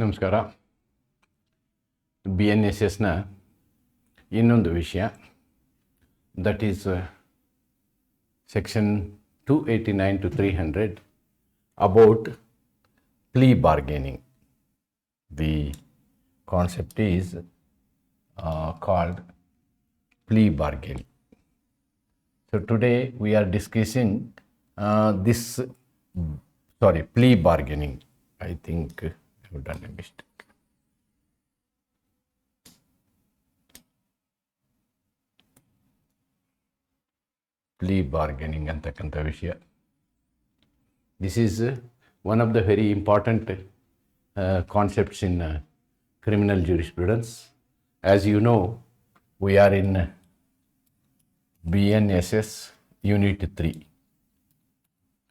ನಮಸ್ಕಾರ. B N S ಎಸ್ನ ಇನ್ನೊಂದು ವಿಷಯ. That is section two eighty nine to three hundred about plea bargaining the concept is called plea bargaining So today we are discussing uh, this, sorry, plea bargaining. I think. I have done a mistake. Plea bargaining ಅಂತಕ್ಕಂಥ ವಿಷಯ this is one of the very important concepts in criminal jurisprudence. As you know, we are in BNSS Unit 3.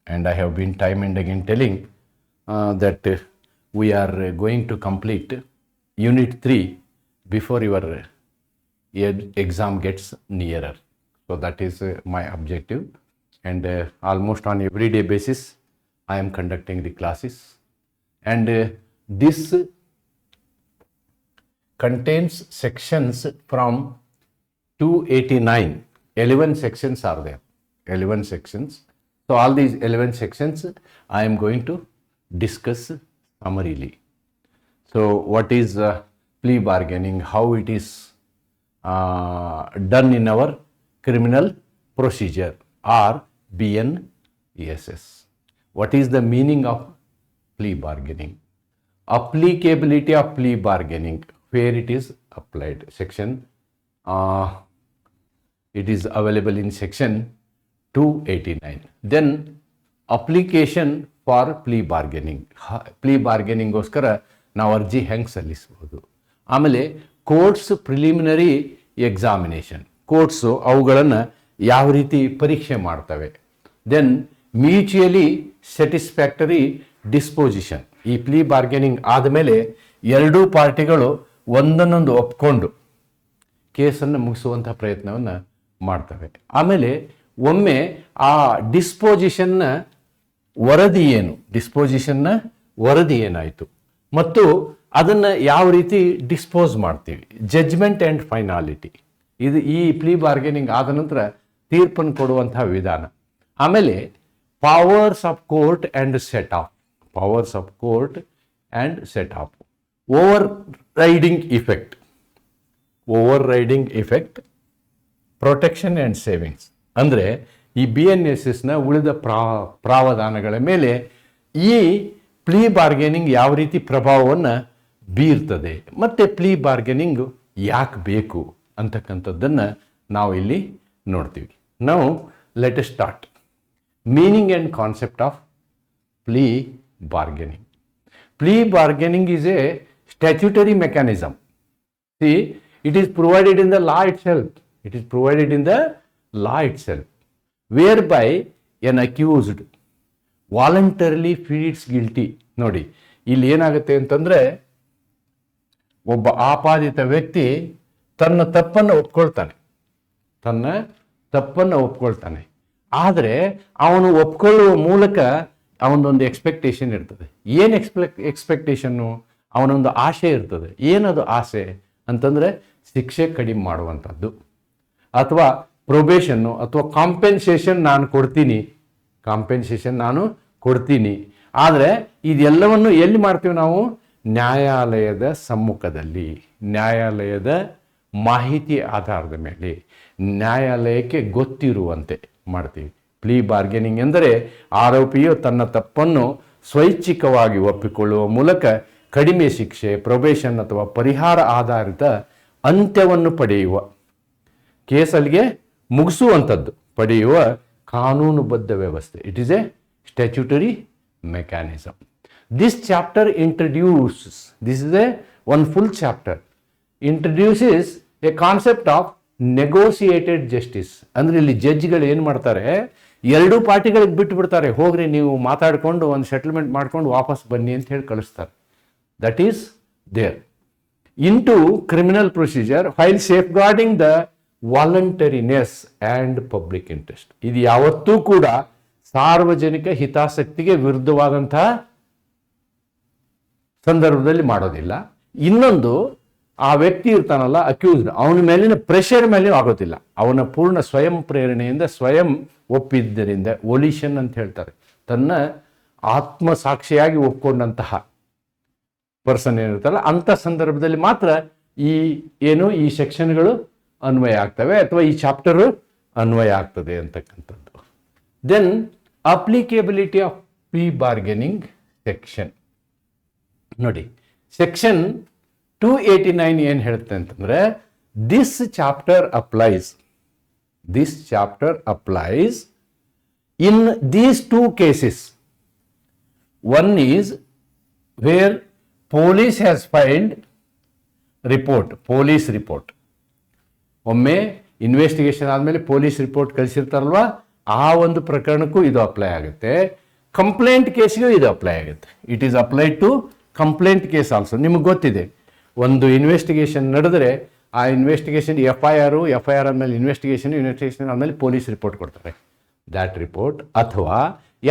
And I have been time and again telling uh, that uh, we are uh, going to complete Unit 3 before your uh, exam gets nearer. So that is uh, my objective. And almost on everyday basis, I am conducting the classes. And this contains sections from 289 11 sections are there 11 sections so all these 11 sections i am going to discuss summarily so what is uh, plea bargaining? How it is uh, done in our criminal procedure? Or bness what is the meaning of plea bargaining? Applicability of plea bargaining where it is applied. Section uh, it is available in section 289 then application for plea bargaining. Plea ಬಾರ್ಗೇನಿಂಗೋಸ್ಕರ ನಾವು ಅರ್ಜಿ ಹೆಂಗೆ ಸಲ್ಲಿಸ್ಬೋದು? ಆಮೇಲೆ courts preliminary examination. Courts ಅವುಗಳನ್ನು ಯಾವ ರೀತಿ ಪರೀಕ್ಷೆ ಮಾಡ್ತವೆ. Then mutually satisfactory disposition. ಈ ಪ್ಲೀ ಬಾರ್ಗೆನಿಂಗ್ ಆದಮೇಲೆ ಎರಡೂ ಪಾರ್ಟಿಗಳು ಒಂದನ್ನೊಂದು ಒಪ್ಕೊಂಡು ಕೇಸನ್ನು ಮುಗಿಸುವಂಥ ಪ್ರಯತ್ನವನ್ನು ಮಾಡ್ತವೆ. ಆಮೇಲೆ ಒಮ್ಮೆ ಆ ಡಿಸ್ಪೋಸಿಷನ್ನ ವರದಿ ಏನು? ಡಿಸ್ಪೋಸಿಷನ್ನ ವರದಿ ಏನಾಯಿತು? ಮತ್ತು ಅದನ್ನು ಯಾವ ರೀತಿ ಡಿಸ್ಪೋಸ್ ಮಾಡ್ತೀವಿ? ಜಜ್ಮೆಂಟ್ ಆ್ಯಂಡ್ ಫೈನಾಲಿಟಿ ಇದು ಈ ಪ್ಲೀ ಬಾರ್ಗೇನಿಂಗ್ ಆದ ನಂತರ ತೀರ್ಪನ್ನು ಕೊಡುವಂತಹ ವಿಧಾನ. ಆಮೇಲೆ powers of court and set off powers of court and set off overriding effect overriding effect protection and savings ಅಂದರೆ ಈ ಬಿ ಎನ್ ಎಸ್ ಎಸ್ನ ಉಳಿದ ಪ್ರಾ ಪ್ರಾವಧಾನಗಳ ಮೇಲೆ ಈ ಪ್ಲೀ ಬಾರ್ಗೇನಿಂಗ್ ಯಾವ ರೀತಿ ಪ್ರಭಾವವನ್ನು ಬೀರ್ತದೆ ಮತ್ತು ಪ್ಲೀ ಬಾರ್ಗೇನಿಂಗ್ ಯಾಕೆ ಬೇಕು ಅಂತಕ್ಕಂಥದ್ದನ್ನು ನಾವು ಇಲ್ಲಿ ನೋಡ್ತೀವಿ. ನಾವು let start meaning and concept of plea bargaining plea bargaining is a statutory mechanism see it is provided in the law itself it is provided in the law it itself, whereby an accused voluntarily pleads guilty ನೋಡಿ, ಇಲ್ಲಿ ಏನಾಗುತ್ತೆ ಅಂತಂದರೆ, ಒಬ್ಬ ಆಪಾದಿತ ವ್ಯಕ್ತಿ ತನ್ನ ತಪ್ಪನ್ನು ಒಪ್ಕೊಳ್ತಾನೆ. ತನ್ನ ತಪ್ಪನ್ನು ಒಪ್ಕೊಳ್ತಾನೆ. ಆದರೆ ಅವನು ಒಪ್ಕೊಳ್ಳುವ ಮೂಲಕ ಅವನದೊಂದು ಎಕ್ಸ್ಪೆಕ್ಟೇಷನ್ ಇರ್ತದೆ. ಏನು ಎಕ್ಸ್ಪೆಕ್ ಎಕ್ಸ್ಪೆಕ್ಟೇಷನ್ನು ಅವನೊಂದು ಆಸೆ ಇರ್ತದೆ. ಏನದು ಆಸೆ? ಅಂತಂದರೆ ಶಿಕ್ಷೆ ಕಡಿಮೆ ಮಾಡುವಂಥದ್ದು. ಅಥವಾ ಪ್ರೊಬೇಷನ್ನು ಅಥವಾ ಕಾಂಪೆನ್ಸೇಷನ್ ನಾನು ಕೊಡ್ತೀನಿ. ಕಾಂಪೆನ್ಸೇಷನ್ ನಾನು ಕೊಡ್ತೀನಿ. ಆದರೆ ಇದೆಲ್ಲವನ್ನು ಎಲ್ಲಿ ಮಾಡ್ತೀವಿ ನಾವು? ನ್ಯಾಯಾಲಯದ ಸಮ್ಮುಖದಲ್ಲಿ, ನ್ಯಾಯಾಲಯದ ಮಾಹಿತಿ ಆಧಾರದ ಮೇಲೆ, ನ್ಯಾಯಾಲಯಕ್ಕೆ ಗೊತ್ತಿರುವಂತೆ ಮಾಡ್ತೀವಿ. ಪ್ಲೀ ಬಾರ್ಗೇನಿಂಗ್ ಎಂದರೆ ಆರೋಪಿಯು ತನ್ನ ತಪ್ಪನ್ನು ಸ್ವೈಚ್ಛಿಕವಾಗಿ ಒಪ್ಪಿಕೊಳ್ಳುವ ಮೂಲಕ ಕಡಿಮೆ ಶಿಕ್ಷೆ ಪ್ರೊಬೇಷನ್ ಅಥವಾ ಪರಿಹಾರ ಆಧಾರಿತ ಅಂತ್ಯವನ್ನು ಪಡೆಯುವ ಕೇಸಲ್ಲಿಗೆ ಮುಗಿಸುವಂಥದ್ದು, ಪಡೆಯುವ ಕಾನೂನುಬದ್ಧ ವ್ಯವಸ್ಥೆ. It is a statutory mechanism this chapter introduces this is a one full chapter introduces a concept of negotiated justice ಅಂದರೆ ಇಲ್ಲಿ ಜಡ್ಜ್ಗಳು ಏನು ಮಾಡ್ತಾರೆ? ಎರಡೂ ಪಾರ್ಟಿಗಳಿಗೆ ಬಿಟ್ಟು ಬಿಡ್ತಾರೆ ಹೋಗ್ರಿ, ನೀವು ಮಾತಾಡಿಕೊಂಡು ಒಂದು ಸೆಟಲ್ಮೆಂಟ್ ಮಾಡ್ಕೊಂಡು ವಾಪಸ್ ಬನ್ನಿ ಅಂತ ಹೇಳಿ ಕಳಿಸ್ತಾರೆ. That is there into criminal procedure file safeguarding the voluntariness and public interest ಇದು ಯಾವತ್ತೂ ಕೂಡ ಸಾರ್ವಜನಿಕ ಹಿತಾಸಕ್ತಿಗೆ ವಿರುದ್ಧವಾದಂತಹ ಸಂದರ್ಭದಲ್ಲಿ ಮಾಡೋದಿಲ್ಲ. ಇನ್ನೊಂದು, ಆ ವ್ಯಕ್ತಿ ಇರ್ತಾನಲ್ಲ ಅಕ್ಯೂಸ್ಡ್ ಅವನ ಮೇಲಿನ ಪ್ರೆಷರ್ ಮೇಲೆ ಆಗೋದಿಲ್ಲ. ಅವನ ಪೂರ್ಣ ಸ್ವಯಂ ಪ್ರೇರಣೆಯಿಂದ, ಸ್ವಯಂ ಒಪ್ಪಿದ್ದರಿಂದ ಒಲಿಷನ್ ಅಂತ ಹೇಳ್ತಾರೆ. ತನ್ನ ಆತ್ಮಸಾಕ್ಷಿಯಾಗಿ ಒಪ್ಕೊಂಡಂತಹ ಪರ್ಸನ್ ಏನಿರ್ತಾರಲ್ಲ ಅಂಥ ಸಂದರ್ಭದಲ್ಲಿ ಮಾತ್ರ ಈ, ಏನು, ಈ ಸೆಕ್ಷನ್ಗಳು ಅನ್ವಯ ಆಗ್ತವೆ ಅಥವಾ ಈ ಚಾಪ್ಟರು ಅನ್ವಯ ಆಗ್ತದೆ ಅಂತಕ್ಕಂಥದ್ದು. Then applicability of plea bargaining section ನೋಡಿ ಸೆಕ್ಷನ್ ಟೂ ಏಯ್ಟಿ ನೈನ್ ಏನು ಹೇಳುತ್ತೆ ಅಂತಂದರೆ this chapter applies this chapter applies in these two cases one is where police has find report police report ಒಮ್ಮೆ ಇನ್ವೆಸ್ಟಿಗೇಷನ್ ಆದಮೇಲೆ police report ಕಳಿಸಿರ್ತಾರಲ್ವ, ಆ ಒಂದು ಪ್ರಕರಣಕ್ಕೂ ಇದು ಅಪ್ಲೈ ಆಗುತ್ತೆ. ಕಂಪ್ಲೇಂಟ್ ಕೇಸ್ಗೂ ಇದು ಅಪ್ಲೈ ಆಗುತ್ತೆ. It is apply to complaint case also ನಿಮಗೆ ಗೊತ್ತಿದೆ, ಒಂದು ಇನ್ವೆಸ್ಟಿಗೇಷನ್ ನಡೆದರೆ ಆ investigation F I R F I R ಆದಮೇಲೆ ಇನ್ವೆಸ್ಟಿಗೇಷನ್ ಇನ್ವೆಸ್ಟಿಗೇಷನ್ ಆದಮೇಲೆ ಪೊಲೀಸ್ ರಿಪೋರ್ಟ್ ಕೊಡ್ತಾರೆ. ದ್ಯಾಟ್ ರಿಪೋರ್ಟ್ ಅಥವಾ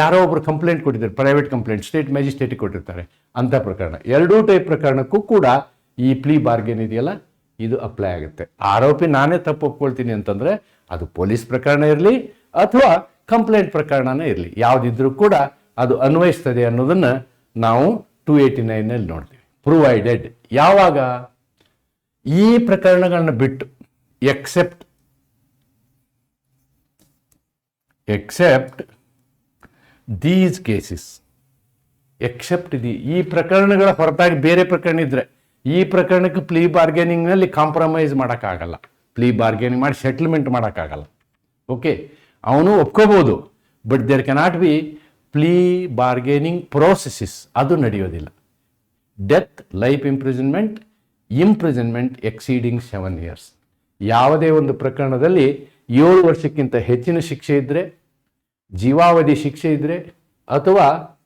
ಯಾರೋ ಒಬ್ರು ಕಂಪ್ಲೇಂಟ್ ಕೊಟ್ಟಿದ್ದಾರೆ ಪ್ರೈವೇಟ್ ಕಂಪ್ಲೇಂಟ್ ಸ್ಟೇಟ್ ಮ್ಯಾಜಿಸ್ಟ್ರೇಟಿಗೆ ಕೊಟ್ಟಿರ್ತಾರೆ ಅಂಥ ಪ್ರಕರಣ. ಎರಡೂ ಟೈಪ್ ಪ್ರಕರಣಕ್ಕೂ ಕೂಡ ಈ ಪ್ಲೀ ಬಾರ್ಗೇನ್ ಇದೆಯಲ್ಲ? ಇದು ಅಪ್ಲೈ ಆಗುತ್ತೆ. ಆರೋಪಿ ನಾನೇ ತಪ್ಪು ಒಪ್ಕೊಳ್ತೀನಿ ಅಂತಂದ್ರೆ ಅದು ಪೊಲೀಸ್ ಪ್ರಕರಣ ಇರಲಿ ಅಥವಾ ಕಂಪ್ಲೇಂಟ್ ಪ್ರಕರಣನೇ ಇರಲಿ. ಯಾವುದಿದ್ರೂ ಕೂಡ ಅದು ಅನ್ವಯಿಸ್ತದೆ ಅನ್ನೋದನ್ನು ನಾವು ಟೂ ಏಯ್ಟಿ ನೈನಲ್ಲಿ ನೋಡ್ತೀವಿ. ಪ್ರೊವೈಡೆಡ್ ಯಾವಾಗ? ಈ ಪ್ರಕರಣಗಳನ್ನ ಬಿಟ್ಟು except except these cases except the ಈ ಪ್ರಕರಣಗಳ ಹೊರತಾಗಿ ಬೇರೆ ಪ್ರಕರಣ ಇದ್ರೆ ಈ ಪ್ರಕರಣಕ್ಕೆ ಪ್ಲೀ ಬಾರ್ಗೇನಿಂಗ್ನಲ್ಲಿ ಕಾಂಪ್ರಮೈಸ್ ಮಾಡೋಕ್ಕಾಗಲ್ಲ. ಪ್ಲೀ ಬಾರ್ಗೇನಿಂಗ್ ಮಾಡಿ ಸೆಟ್ಲ್ಮೆಂಟ್ ಮಾಡೋಕ್ಕಾಗಲ್ಲ. ಓಕೆ ಅವನು ಒಪ್ಕೋಬೋದು. But there cannot be plea bargaining processes ಅದು ನಡೆಯೋದಿಲ್ಲ. Death life imprisonment imprisonment exceeding seven years ಯಾವುದೇ ಒಂದು ಪ್ರಕರಣದಲ್ಲಿ ಏಳು ವರ್ಷಕ್ಕಿಂತ ಹೆಚ್ಚಿನ ಶಿಕ್ಷೆ ಇದ್ದರೆ ಜೀವಾವಧಿ ಶಿಕ್ಷೆ ಇದ್ದರೆ ಅಥವಾ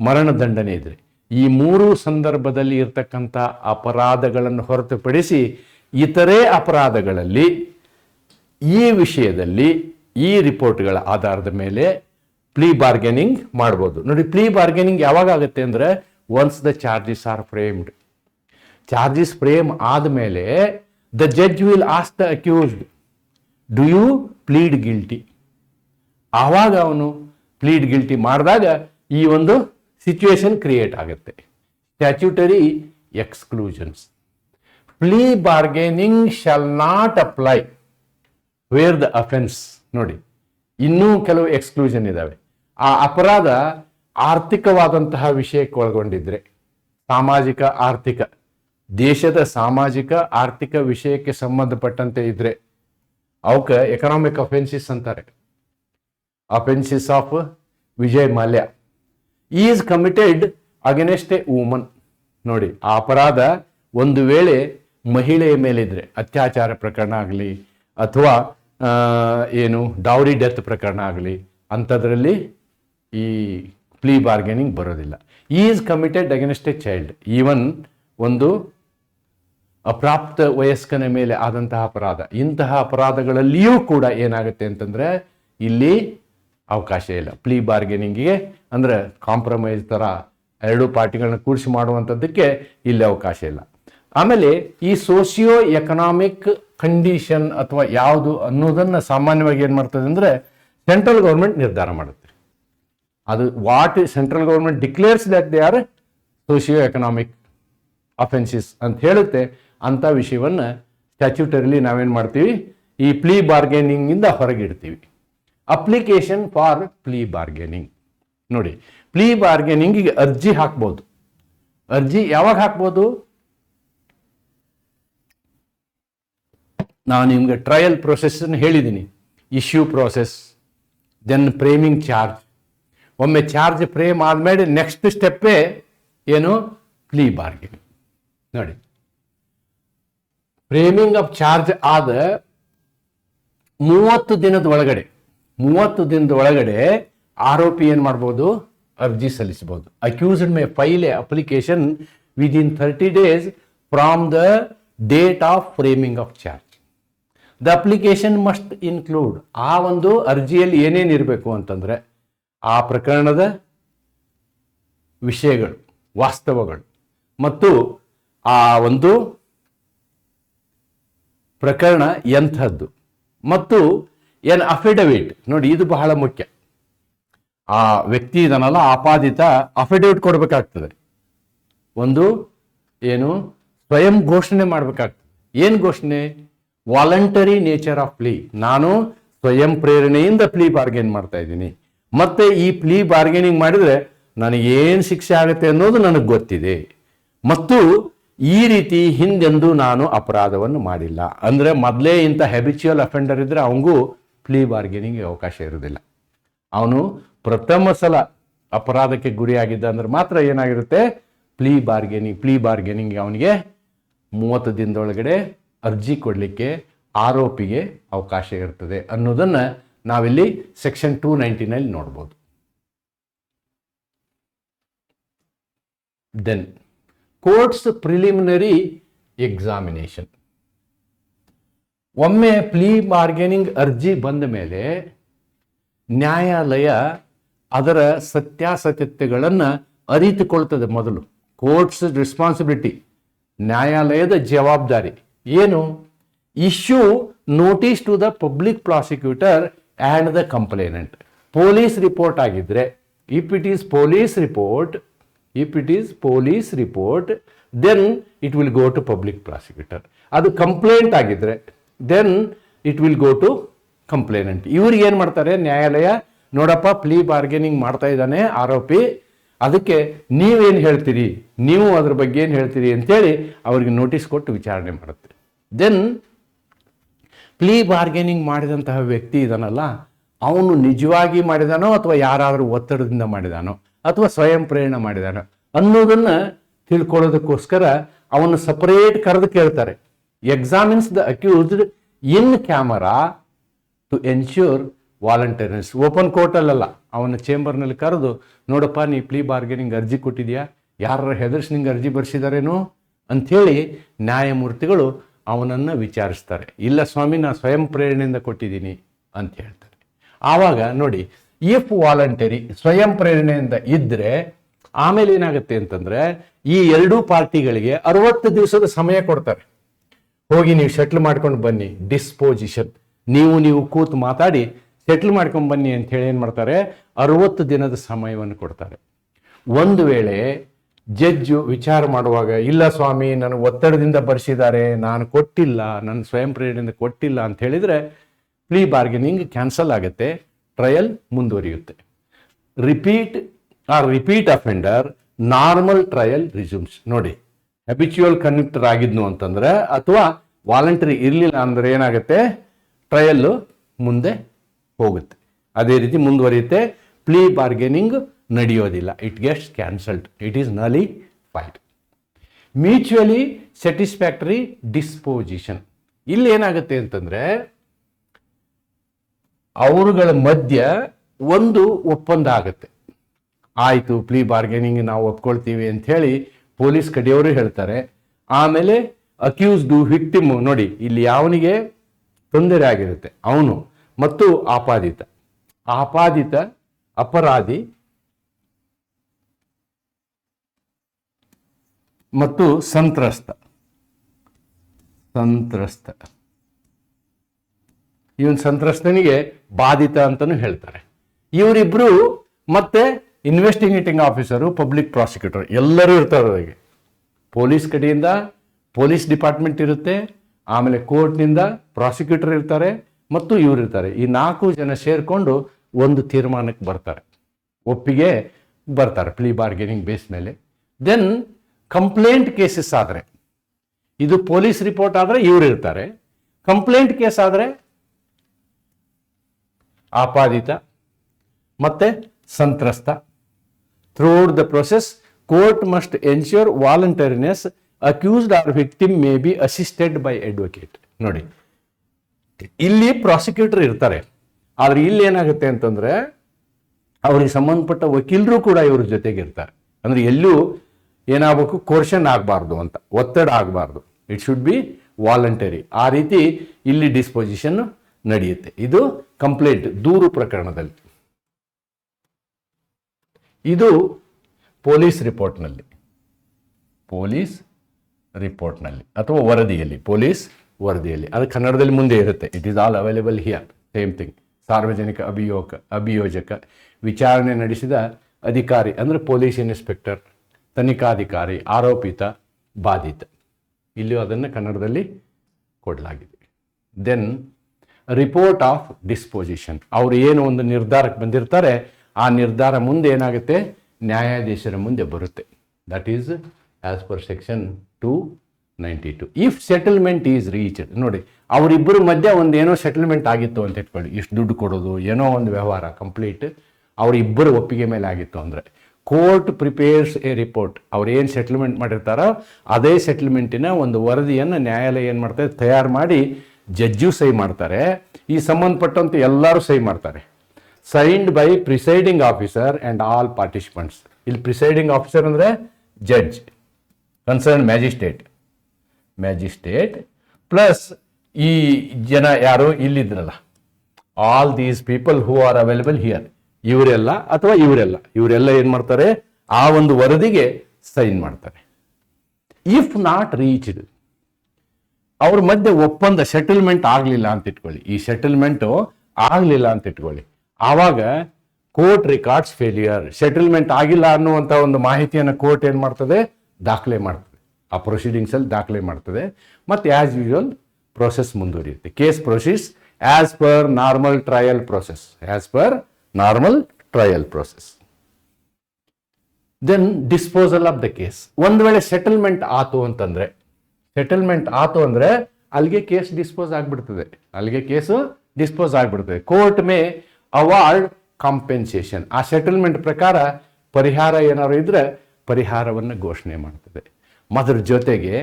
ಮರಣದಂಡನೆ ಇದ್ದರೆ ಈ ಮೂರು ಸಂದರ್ಭದಲ್ಲಿ ಇರತಕ್ಕಂಥ ಅಪರಾಧಗಳನ್ನು ಹೊರತುಪಡಿಸಿ ಇತರೆ ಅಪರಾಧಗಳಲ್ಲಿ ಈ ವಿಷಯದಲ್ಲಿ ಈ ರಿಪೋರ್ಟ್ಗಳ ಆಧಾರದ ಮೇಲೆ ಪ್ಲೀ ಬಾರ್ಗೇನಿಂಗ್ ಮಾಡ್ಬೋದು. ನೋಡಿ, ಪ್ಲೀ ಬಾರ್ಗೇನಿಂಗ್ ಯಾವಾಗ ಆಗುತ್ತೆ ಅಂದರೆ once the charges are framed charges frame ಆದಮೇಲೆ the judge will ask the accused do you plead guilty ಆವಾಗ ಅವನು ಪ್ಲೀಡ್ ಗಿಲ್ಟಿ ಮಾಡಿದಾಗ ಈ ಒಂದು ಸಿಚುವೇಶನ್ ಕ್ರಿಯೇಟ್ ಆಗುತ್ತೆ. Statutory exclusions plea bargaining shall not apply where the offence ನೋಡಿ, ಇನ್ನೂ ಕೆಲವು ಎಕ್ಸ್ಕ್ಲೂಷನ್ ಇದ್ದಾವೆ ಆ ಅಪರಾಧ ಆರ್ಥಿಕವಾದಂತಹ ವಿಷಯಕ್ಕೆ ಒಳಗೊಂಡಿದ್ರೆ, ಸಾಮಾಜಿಕ ಆರ್ಥಿಕ, ದೇಶದ ಸಾಮಾಜಿಕ ಆರ್ಥಿಕ ವಿಷಯಕ್ಕೆ ಸಂಬಂಧಪಟ್ಟಂತೆ ಇದ್ರೆ, ಅವಕ್ಕೆ ಎಕನಾಮಿಕ್ ಅಫೆನ್ಸಿಸ್ ಅಂತಾರೆ. Offences of Vijay Mallya is committed against a woman. ನೋಡಿ ಆ ಅಪರಾಧ ಒಂದು ವೇಳೆ ಮಹಿಳೆಯ ಮೇಲಿದ್ರೆ, ಅತ್ಯಾಚಾರ ಪ್ರಕರಣ ಆಗಲಿ, ಅಥವಾ ಏನು ಡೌರಿ ಡೆತ್ ಪ್ರಕರಣ ಆಗಲಿ, ಅಂಥದ್ರಲ್ಲಿ ಈ ಪ್ಲೀ ಬಾರ್ಗೇನಿಂಗ್ ಬರೋದಿಲ್ಲ. Is committed against a child. Even ಒಂದು ಅಪ್ರಾಪ್ತ ವಯಸ್ಕನ ಮೇಲೆ ಆದಂತಹ ಅಪರಾಧ. ಇಂತಹ ಅಪರಾಧಗಳಲ್ಲಿಯೂ ಕೂಡ ಏನಾಗುತ್ತೆ ಅಂತಂದರೆ, ಇಲ್ಲಿ ಅವಕಾಶ ಇಲ್ಲ. ಪ್ಲೀ ಬಾರ್ಗೇನಿಂಗಿಗೆ ಅಂದ್ರೆ ಕಾಂಪ್ರಮೈಸ್ ಥರ ಎರಡು ಪಾರ್ಟಿಗಳನ್ನ ಕೂಡಿಸಿ ಮಾಡುವಂಥದ್ದಕ್ಕೆ ಇಲ್ಲಿ ಅವಕಾಶ ಇಲ್ಲ. ಆಮೇಲೆ ಈ ಸೋಷಿಯೋ ಎಕನಾಮಿಕ್ ಕಂಡೀಷನ್ ಅಥವಾ ಯಾವುದು ಅನ್ನೋದನ್ನು ಸಾಮಾನ್ಯವಾಗಿ ಏನು ಮಾಡ್ತದೆ ಅಂದರೆ ಸೆಂಟ್ರಲ್ ಗೌರ್ಮೆಂಟ್ ನಿರ್ಧಾರ ಮಾಡುತ್ತೆ. ಅದು what central government declares that they are socio economic offences ಅಂತ ಹೇಳುತ್ತೆ. ಅಂಥ ವಿಷಯವನ್ನು ಸ್ಟ್ಯಾಚ್ಯೂಟರಿಲಿ ನಾವೇನು ಮಾಡ್ತೀವಿ? ಈ ಪ್ಲೀ ಬಾರ್ಗೇನಿಂಗಿಂದ ಹೊರಗಿಡ್ತೀವಿ. ಅಪ್ಲಿಕೇಶನ್ ಫಾರ್ ಪ್ಲೀ ಬಾರ್ಗೇನಿಂಗ್ ನೋಡಿ ಪ್ಲೀ ಬಾರ್ಗೇನಿಂಗಿಗೆ ಅರ್ಜಿ ಹಾಕ್ಬೋದು. ಅರ್ಜಿ ಯಾವಾಗ ಹಾಕ್ಬೋದು? ನಾನು ನಿಮಗೆ ಟ್ರಯಲ್ ಪ್ರೊಸೆಸ್ಸನ್ನು ಹೇಳಿದ್ದೀನಿ. Issue process then framing charge ಒಮ್ಮೆ ಚಾರ್ಜ್ ಫ್ರೇಮ್ ಆದಮೇಲೆ ನೆಕ್ಸ್ಟ್ ಸ್ಟೆಪ್ಪೇ ಏನು? ಪ್ಲೀ ಬಾರ್ಗೇನಿಂಗ್ ನೋಡಿ. ಫ್ರೇಮಿಂಗ್ ಆಫ್ ಚಾರ್ಜ್ ಆದ ಮೂವತ್ತು ದಿನದ ಒಳಗಡೆ ಮೂವತ್ತು ದಿನದ ಒಳಗಡೆ ಆರೋಪಿ ಏನು ಮಾಡ್ಬೋದು? ಅರ್ಜಿ ಸಲ್ಲಿಸಬಹುದು. Accused may file a application within thirty days from the date of framing of charge the application must include ಆ ಒಂದು ಅರ್ಜಿಯಲ್ಲಿ ಏನೇನು ಇರಬೇಕು ಅಂತಂದರೆ ಆ ಪ್ರಕರಣದ ವಿಷಯಗಳು, ವಾಸ್ತವಗಳು ಮತ್ತು ಆ ಒಂದು ಪ್ರಕರಣ ಎಂಥದ್ದು ಮತ್ತು ಎನ್ ಅಫಿಡವಿಟ್ ನೋಡಿ, ಇದು ಬಹಳ ಮುಖ್ಯ. ಆ ವ್ಯಕ್ತಿ ಇದನ್ನಲ್ಲ, ಆಪಾದಿತ ಅಫಿಡವಿಟ್ ಕೊಡಬೇಕಾಗ್ತದೆ. ಒಂದು, ಏನು, ಸ್ವಯಂ ಘೋಷಣೆ ಮಾಡಬೇಕಾಗ್ತದೆ. ಏನು ಘೋಷಣೆ? ವಾಲಂಟರಿ ನೇಚರ್ ಆಫ್ ಪ್ಲೀ ನಾನು ಸ್ವಯಂ ಪ್ರೇರಣೆಯಿಂದ ಪ್ಲೀ ಬಾರ್ಗೇನ್ ಮಾಡ್ತಾ ಇದ್ದೀನಿ. ಮತ್ತೆ ಈ ಪ್ಲೀ ಬಾರ್ಗೇನಿಂಗ್ ಮಾಡಿದ್ರೆ ನನಗೆ ಏನು ಶಿಕ್ಷೆ ಆಗುತ್ತೆ ಅನ್ನೋದು ನನಗೆ ಗೊತ್ತಿದೆ. ಮತ್ತು ಈ ರೀತಿ ಹಿಂದೆಂದು ನಾನು ಅಪರಾಧವನ್ನು ಮಾಡಿಲ್ಲ. ಅಂದ್ರೆ ಮೊದಲೇ ಇಂಥ ಹ್ಯಾಬಿಚುವಲ್ ಅಫೆಂಡರ್ ಇದ್ದರೆ ಅವನಿಗೂ ಪ್ಲೀ ಬಾರ್ಗೇನಿಂಗ್ ಅವಕಾಶ ಇರೋದಿಲ್ಲ ಅವನು ಪ್ರಥಮ ಸಲ ಅಪರಾಧಕ್ಕೆ ಗುರಿಯಾಗಿದ್ದ ಅಂದ್ರೆ ಮಾತ್ರ ಏನಾಗಿರುತ್ತೆ? ಪ್ಲೀ ಬಾರ್ಗೇನಿಂಗ್ ಪ್ಲೀ ಬಾರ್ಗೇನಿಂಗ್ ಅವನಿಗೆ ಮೂವತ್ತು ದಿನದೊಳಗಡೆ ಅರ್ಜಿ ಕೊಡಲಿಕ್ಕೆ ಆರೋಪಿಗೆ ಅವಕಾಶ ಇರ್ತದೆ ಅನ್ನೋದನ್ನು ನಾವಿಲ್ಲಿ ಸೆಕ್ಷನ್ ಟೂ ನೈಂಟಿನಲ್ಲಿ ನೋಡ್ಬೋದು. ದೆನ್ ಕೋರ್ಟ್ಸ್ ಪ್ರಿಲಿಮಿನರಿ ಎಕ್ಸಾಮಿನೇಷನ್ ಒಮ್ಮೆ ಪ್ಲೀ ಬಾರ್ಗೇನಿಂಗ್ ಅರ್ಜಿ ಬಂದ ಮೇಲೆ ನ್ಯಾಯಾಲಯ ಅದರ ಸತ್ಯಾಸತ್ಯತೆಗಳನ್ನು ಅರಿತುಕೊಳ್ತದೆ ಮೊದಲು. ಕೋರ್ಟ್ಸ್ ರೆಸ್ಪಾನ್ಸಿಬಿಲಿಟಿ ನ್ಯಾಯಾಲಯದ ಜವಾಬ್ದಾರಿ. ಏನು? Issue notice to the public prosecutor and the complainant police report ಆಗಿದ್ದರೆ if it is police report if it is police report then it will go to public prosecutor ಅದು ಕಂಪ್ಲೇಂಟ್ ಆಗಿದ್ರೆ then it will go to complainant ಇವ್ರಿಗೆ ಏನು ಮಾಡ್ತಾರೆ? ನ್ಯಾಯಾಲಯ, ನೋಡಪ್ಪ plea bargaining ಮಾಡ್ತಾ ಇದ್ದಾನೆ, ಆರೋಪಿ. ಅದಕ್ಕೆ ನೀವೇನು ಹೇಳ್ತೀರಿ? ನೀವು ಅದ್ರ ಬಗ್ಗೆ ಏನು ಹೇಳ್ತೀರಿ ಅಂತೇಳಿ ಅವ್ರಿಗೆ ನೋಟಿಸ್ ಕೊಟ್ಟು ವಿಚಾರಣೆ ಮಾಡುತ್ತೆ. ದೆನ್ ಪ್ಲೀ ಬಾರ್ಗೇನಿಂಗ್ ಮಾಡಿದಂತಹ ವ್ಯಕ್ತಿ ಇದನ್ನಲ್ಲ ಅವನು ನಿಜವಾಗಿ ಮಾಡಿದಾನೋ ಅಥವಾ ಯಾರಾದರೂ ಒತ್ತಡದಿಂದ ಮಾಡಿದಾನೋ ಅಥವಾ ಸ್ವಯಂ ಪ್ರೇರಣೆ ಮಾಡಿದಾನೋ ಅನ್ನೋದನ್ನು ತಿಳ್ಕೊಳ್ಳೋದಕ್ಕೋಸ್ಕರ ಅವನು ಸಪರೇಟ್ ಕರೆದು ಕೇಳ್ತಾರೆ. Examines the accused in camera to ensure voluntariness open ಕೋರ್ಟಲ್ಲ ಅವನ ಚೇಂಬರ್ನಲ್ಲಿ ಕರೆದು, ನೋಡಪ್ಪ, ನೀ ಪ್ಲೀ ಬಾರ್ಗೇನಿಂಗ್ ಅರ್ಜಿ ಕೊಟ್ಟಿದ್ಯಾ? ಯಾರ ಹೆದರ್ಸಿ ನಿಂಗೆ ಅರ್ಜಿ ಬರ್ಸಿದಾರೇನೋ? ಅಂಥೇಳಿ ನ್ಯಾಯಮೂರ್ತಿಗಳು ಅವನನ್ನು ವಿಚಾರಿಸ್ತಾರೆ. ಇಲ್ಲ ಸ್ವಾಮಿ ನಾನು ಸ್ವಯಂ ಪ್ರೇರಣೆಯಿಂದ ಕೊಟ್ಟಿದ್ದೀನಿ ಅಂತ ಹೇಳ್ತಾರೆ. ಆವಾಗ ನೋಡಿ ಇಫ್ ವಾಲಂಟರಿ ಸ್ವಯಂ ಪ್ರೇರಣೆಯಿಂದ ಇದ್ದರೆ ಆಮೇಲೆ ಏನಾಗುತ್ತೆ ಅಂತಂದರೆ ಈ ಎರಡೂ ಪಾರ್ಟಿಗಳಿಗೆ ಅರವತ್ತು ದಿವಸದ ಸಮಯ ಕೊಡ್ತಾರೆ. ಹೋಗಿ ನೀವು ಸೆಟ್ಲ್ ಮಾಡ್ಕೊಂಡು ಬನ್ನಿ. ಡಿಸ್ಪೋಸಿಷನ್ ನೀವು ನೀವು ಕೂತು ಮಾತಾಡಿ ಸೆಟ್ಲ್ ಮಾಡ್ಕೊಂಡು ಬನ್ನಿ ಅಂತ ಹೇಳಿ ಏನು ಮಾಡ್ತಾರೆ? ಅರುವತ್ತು ದಿನದ ಸಮಯವನ್ನು ಕೊಡ್ತಾರೆ. ಒಂದು ವೇಳೆ ಜಡ್ಜು ವಿಚಾರ ಮಾಡುವಾಗ, ಇಲ್ಲ ಸ್ವಾಮಿ ನನಗೆ ಒತ್ತಡದಿಂದ ಬರೆಸಿದ್ದಾರೆ, ನಾನು ಕೊಟ್ಟಿಲ್ಲ, ನನ್ನ ಸ್ವಯಂ ಪ್ರೇರಣೆಯಿಂದ ಕೊಟ್ಟಿಲ್ಲ ಅಂತ ಹೇಳಿದರೆ ಪ್ಲೀ ಬಾರ್ಗೆನಿಂಗ್ ಕ್ಯಾನ್ಸಲ್ ಆಗುತ್ತೆ ಟ್ರಯಲ್ ಮುಂದುವರಿಯುತ್ತೆ. Repeat or repeat offender normal trial resumes ನೋಡಿ ಹ್ಯಾಬಿಚುವಲ್ ಕನ್ವಿಕ್ಟರ್ ಆಗಿದ್ನು ಅಂತಂದ್ರೆ, ಅಥವಾ ವಾಲಂಟರಿ ಇರಲಿಲ್ಲ ಅಂದ್ರೆ ಏನಾಗುತ್ತೆ? ಟ್ರಯಲ್ಲು ಮುಂದೆ ಹೋಗುತ್ತೆ. ಅದೇ ರೀತಿ ಮುಂದುವರಿಯುತ್ತೆ. ಪ್ಲೀ ಬಾರ್ಗೇನಿಂಗ್ ನಡೆಯೋದಿಲ್ಲ. It gets cancelled it is nullified mutually satisfactory disposition ಇಲ್ಲಿ ಏನಾಗುತ್ತೆ ಅಂತಂದ್ರೆ, ಅವರುಗಳ ಮಧ್ಯ ಒಂದು ಒಪ್ಪಂದ ಆಗುತ್ತೆ. ಆಯಿತು ಪ್ಲೀ ಬಾರ್ಗೇನಿಂಗ್ ನಾವು ಒಪ್ಕೊಳ್ತೀವಿ ಅಂತ ಹೇಳಿ ಪೊಲೀಸ್ ಕಡೆಯವರು ಹೇಳ್ತಾರೆ, ಆಮೇಲೆ ಅಕ್ಯೂಸ್ಡು ವಿಕ್ಟಿಮ್ ನೋಡಿ, ಇಲ್ಲಿ ಯಾವನಿಗೆ ತೊಂದರೆ ಆಗಿರುತ್ತೆ? ಅವನು. ಮತ್ತು ಆಪಾದಿತ. ಆಪಾದಿತ, ಅಪರಾಧಿ, ಮತ್ತು ಸಂತ್ರಸ್ತ. ಸಂತ್ರಸ್ತ. ಇವನ್ ಸಂತ್ರಸ್ತನಿಗೆ ಬಾಧಿತ ಅಂತಲೂ ಹೇಳ್ತಾರೆ. ಇವರಿಬ್ರು ಮತ್ತೆ ಇನ್ವೆಸ್ಟಿಗೇಟಿಂಗ್ ಆಫೀಸರು ಪಬ್ಲಿಕ್ ಪ್ರಾಸಿಕ್ಯೂಟರ್ ಎಲ್ಲರೂ ಇರ್ತಾರೆ ಅವರಿಗೆ ಪೊಲೀಸ್ ಕಡೆಯಿಂದ ಪೊಲೀಸ್ ಡಿಪಾರ್ಟ್ಮೆಂಟ್ ಇರುತ್ತೆ, ಆಮೇಲೆ ಕೋರ್ಟ್ನಿಂದ ಪ್ರಾಸಿಕ್ಯೂಟರ್ ಇರ್ತಾರೆ, ಮತ್ತು ಇವರು ಇರ್ತಾರೆ. ಈ ನಾಲ್ಕು ಜನ ಸೇರಿಕೊಂಡು ಒಂದು ತೀರ್ಮಾನಕ್ಕೆ ಬರ್ತಾರೆ. ಒಪ್ಪಿಗೆ ಬರ್ತಾರೆ ಪ್ಲೀ ಬಾರ್ಗೇನಿಂಗ್ ಬೇಸ್ ಮೇಲೆ. ದೆನ್ ಕಂಪ್ಲೇಂಟ್ ಕೇಸಸ್ ಆದರೆ, ಇದು ಪೊಲೀಸ್ ರಿಪೋರ್ಟ್ ಆದರೆ ಇವರು ಇರ್ತಾರೆ. ಕಂಪ್ಲೇಂಟ್ ಕೇಸ್ ಆದರೆ ಆಪಾದಿತ, ಮತ್ತೆ ಸಂತ್ರಸ್ತ. Throughout the process court must ensure voluntariness accused or victim may be assisted by advocate ನೋಡಿ, ಇಲ್ಲಿ ಪ್ರಾಸಿಕ್ಯೂಟರ್ ಇರ್ತಾರೆ. ಆದ್ರೆ ಇಲ್ಲಿ ಏನಾಗುತ್ತೆ ಅಂತಂದ್ರೆ, ಅವ್ರಿಗೆ ಸಂಬಂಧಪಟ್ಟ ವಕೀಲರು ಕೂಡ ಇವ್ರ ಜೊತೆಗೆ ಇರ್ತಾರೆ. ಅಂದ್ರೆ ಎಲ್ಲೂ ಏನಾಗಬೇಕು ಕೋರ್ಷನ್ ಆಗಬಾರ್ದು ಅಂತ, ಒತ್ತಡ ಆಗಬಾರ್ದು. ಇಟ್ ಶುಡ್ ಬಿ ವಾಲಂಟರಿ ಆ ರೀತಿ ಇಲ್ಲಿ ಡಿಸ್ಪೊಸಿಷನ್ ನಡೆಯುತ್ತೆ. ಇದು ಕಂಪ್ಲೇಂಟ್ ದೂರು ಪ್ರಕರಣದಲ್ಲಿ. ಇದು ಪೊಲೀಸ್ ರಿಪೋರ್ಟ್ನಲ್ಲಿ. ಪೊಲೀಸ್ ರಿಪೋರ್ಟ್ನಲ್ಲಿ. ಅಥವಾ ವರದಿಯಲ್ಲಿ. ಪೊಲೀಸ್ ವರದಿಯಲ್ಲಿ. ಅದು ಕನ್ನಡದಲ್ಲಿ ಮುಂದೆ ಇರುತ್ತೆ. It is all available here same thing ಸಾರ್ವಜನಿಕ ಅಭಿಯೋಗ, ಅಭಿಯೋಜಕ ವಿಚಾರಣೆ ನಡೆಸಿದ ಅಧಿಕಾರಿ, ಅಂದರೆ ಪೊಲೀಸ್ ಇನ್ಸ್ಪೆಕ್ಟರ್, ತನಿಖಾಧಿಕಾರಿ, ಆರೋಪಿತ, ಬಾಧಿತ. ಇಲ್ಲಿಯೂ ಅದನ್ನು ಕನ್ನಡದಲ್ಲಿ ಕೊಡಲಾಗಿದೆ. ದೆನ್ ರಿಪೋರ್ಟ್ ಆಫ್ ಡಿಸ್ಪೋಸಿಷನ್ ಅವರು ಏನು ಒಂದು ನಿರ್ಧಾರಕ್ಕೆ ಬಂದಿರ್ತಾರೆ ಆ ನಿರ್ಧಾರ ಮುಂದೆ ಏನಾಗುತ್ತೆ? ನ್ಯಾಯಾಧೀಶರ ಮುಂದೆ ಬರುತ್ತೆ. That is as per section two ninety two if settlement is reached ನೋಡಿ, ಅವರಿಬ್ಬರ ಮಧ್ಯೆ ಒಂದು ಏನೋ ಸೆಟಲ್ಮೆಂಟ್ ಆಗಿತ್ತು ಅಂತ ಇಟ್ಕೊಳ್ಳಿ. ಇಷ್ಟು ದುಡ್ಡು ಕೊಡೋದು, ಏನೋ ಒಂದು ವ್ಯವಹಾರ ಕಂಪ್ಲೀಟ್ ಅವರಿಬ್ಬರು ಒಪ್ಪಿಗೆ ಮೇಲೆ ಆಗಿತ್ತು ಅಂದರೆ. ಕೋರ್ಟ್ ಪ್ರಿಪೇರ್ಸ್ ಎ ರಿಪೋರ್ಟ್ ಅವ್ರು ಏನು ಸೆಟಲ್ಮೆಂಟ್ ಮಾಡಿರ್ತಾರೋ, ಅದೇ ಸೆಟಲ್ಮೆಂಟಿನ ಒಂದು ವರದಿಯನ್ನು ನ್ಯಾಯಾಲಯ ಏನು ಮಾಡ್ತಾರೆ? ತಯಾರು ಮಾಡಿ ಜಡ್ಜು ಸಹಿ ಮಾಡ್ತಾರೆ. ಈ ಸಂಬಂಧಪಟ್ಟಂತೆ ಎಲ್ಲರೂ ಸಹಿ ಮಾಡ್ತಾರೆ. Signed by presiding officer and all participants ಇಲ್ಲಿ ಪ್ರಿಸೈಡಿಂಗ್ ಆಫೀಸರ್ ಅಂದರೆ judge concern magistrate magistrate plus ಈ ಜನ ಯಾರು ಇಲ್ಲಿದ್ರಲ್ಲ. All these people who are available here ಇವರೆಲ್ಲ ಅಥವಾ ಇವರೆಲ್ಲ. ಇವರೆಲ್ಲ ಏನು ಮಾಡ್ತಾರೆ? ಆ ಒಂದು ವರದಿಗೆ ಸೈನ್ ಮಾಡ್ತಾರೆ. ಇಫ್ ನಾಟ್ ರೀಚ್ಡ್ ಅವ್ರ ಮಧ್ಯೆ ಒಪ್ಪಂದ ಸೆಟಲ್ಮೆಂಟ್ ಆಗಲಿಲ್ಲ ಅಂತ ಇಟ್ಕೊಳ್ಳಿ. ಈ ಸೆಟಲ್ಮೆಂಟು ಆಗಲಿಲ್ಲ ಅಂತ ಇಟ್ಕೊಳ್ಳಿ. ಆವಾಗ ಕೋರ್ಟ್ ರೆಕಾರ್ಡ್ಸ್ ಫೇಲಿಯರ್, ಸೆಟಲ್ಮೆಂಟ್ ಆಗಿಲ್ಲ ಅನ್ನುವಂಥ ಒಂದು ಮಾಹಿತಿಯನ್ನು ಕೋರ್ಟ್ ಏನು ಮಾಡ್ತದೆ? ದಾಖಲೆ ಮಾಡ್ತದೆ. ಆ ಪ್ರೊಸೀಡಿಂಗ್ಸಲ್ಲಿ ದಾಖಲೆ ಮಾಡ್ತದೆ. ಮತ್ತು ಆ್ಯಸ್ ಯೂಶುವಲ್ ಪ್ರೋಸೆಸ್ ಮುಂದುವರಿಯುತ್ತೆ. Case proceeds as per normal trial process as per normal trial process then disposal of the case ಒಂದು ವೇಳೆ ಸೆಟಲ್ಮೆಂಟ್ ಆತು ಅಂತಂದ್ರೆ ಸೆಟಲ್ಮೆಂಟ್ ಆತು ಅಂದ್ರೆ ಅಲ್ಲಿಗೆ ಕೇಸ್ ಡಿಸ್ಪೋಸ್ ಆಗಿಬಿಡ್ತದೆ. ಅಲ್ಲಿಗೆ ಕೇಸು ಡಿಸ್ಪೋಸ್ ಆಗಿಬಿಡ್ತದೆ. ಕೋರ್ಟ್ ಮೇ ಅವಾರ್ಡ್ ಕಾಂಪೆನ್ಸೇಷನ್ ಆ ಸೆಟಲ್ಮೆಂಟ್ ಪ್ರಕಾರ ಪರಿಹಾರ ಏನಾದ್ರು ಇದ್ರೆ ಪರಿಹಾರವನ್ನು ಘೋಷಣೆ ಮಾಡ್ತದೆ. ಅದ್ರ ಜೊತೆಗೆ